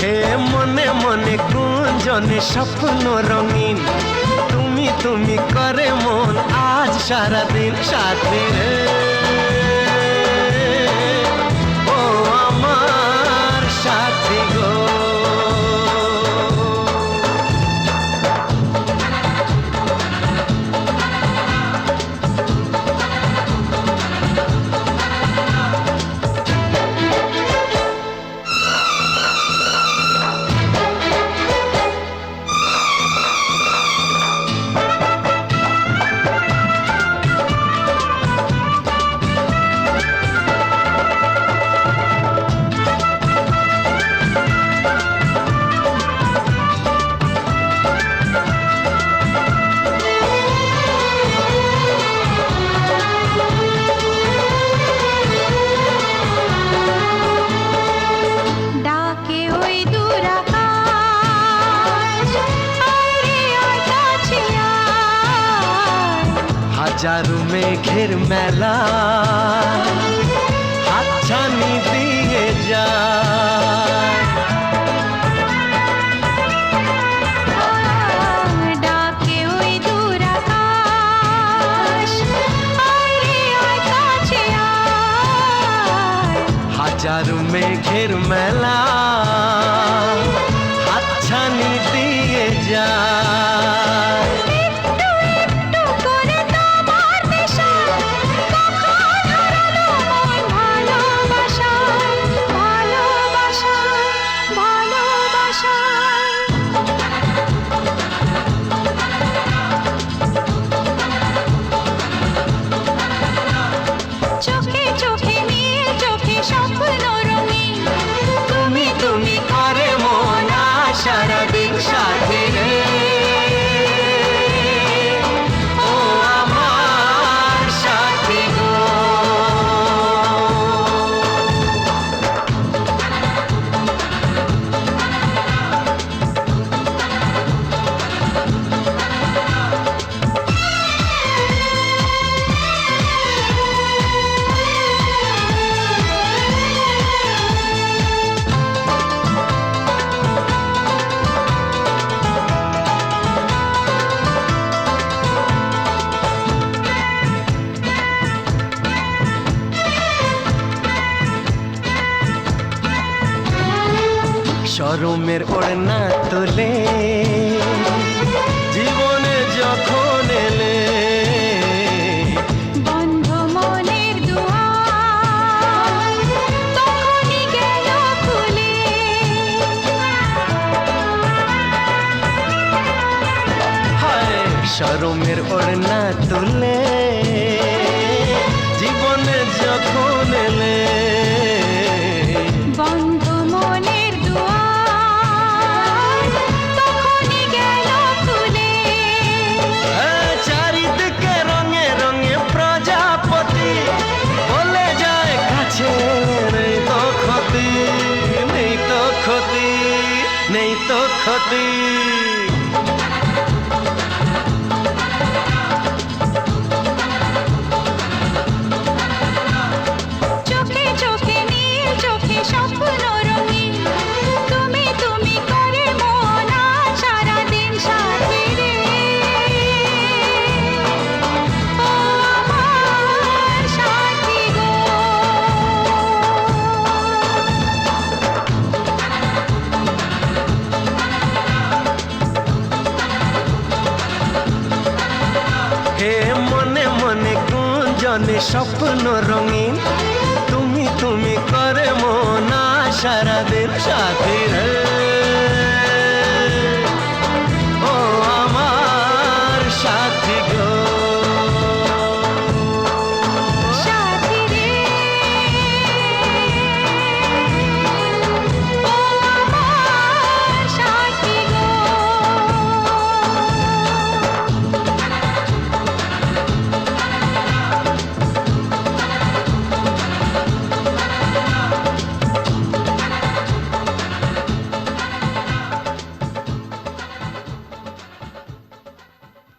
হে মনে মনে গুঞ্জনে স্বপ্ন রঙিন। তুমি তুমি করে মন আজ সারাদিন সাথী রে। হাজারো মেঘের মেলা। হাতছানি দিয়ে যা। হাজারো মেঘের মেলা। হাতছানি দিয়ে যা। গরমের ওড়না তোলে। জীবনে যখন এলে শরমের ওড়না তুলে। জীবনে যখন could be মনে স্বপ্ন রঙিন। তুমি তুমি করে মনা সারাদের সাথে রে।